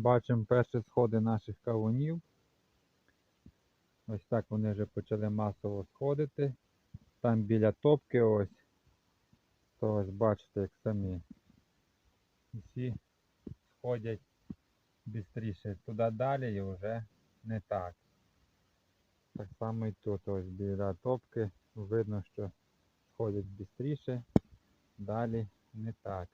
Бачимо перші сходи наших кавунів. Ось так вони вже почали масово сходити. Там біля топки ось. То ось бачите, як самі. Усі сходять швидше. Туди далі і вже не так. Так само і тут ось біля топки видно, що сходять швидше, далі не так.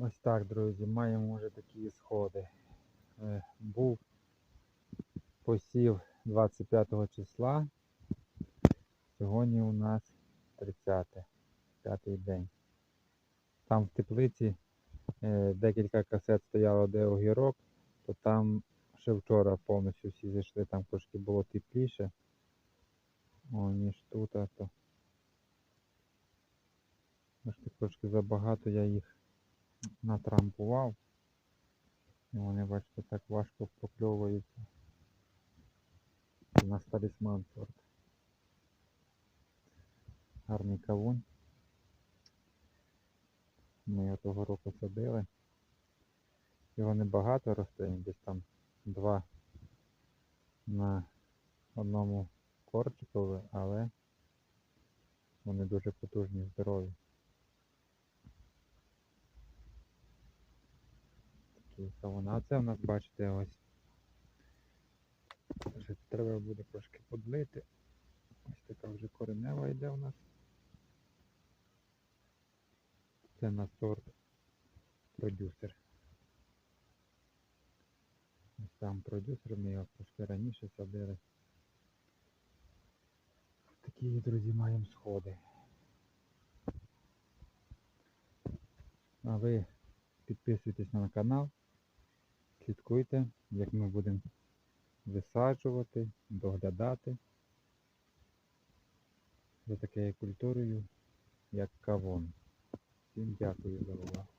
Ось так, друзі, маємо вже такі сходи. Е, Був посів 25 числа. Сьогодні у нас 30, п'ятий день. Там в теплиці е, декілька касет стояло, де огірок, то там ще вчора повністю всі зайшли, там трошки було тепліше. О, ніж тут, а то. Трошки забагато я їх натрамбував. І вони, бачите, так важко прокльовуються. Це на талісман сорт. Гарний кавун. Ми його того року садили. Його небагато росте, десь там два на одному корчикові, але вони дуже потужні, здорові. Кавун. А це в нас, бачите, ось. Вже треба буде трошки подлити. Ось така вже коренева йде у нас. Це на сорт продюсер. Ось там продюсер, ми його трошки раніше садили. Такі, друзі, маємо сходи. А ви підписуйтесь на канал, слідкуйте, як ми будемо висаджувати, доглядати за такою культурою, як кавун. Всім дякую за увагу.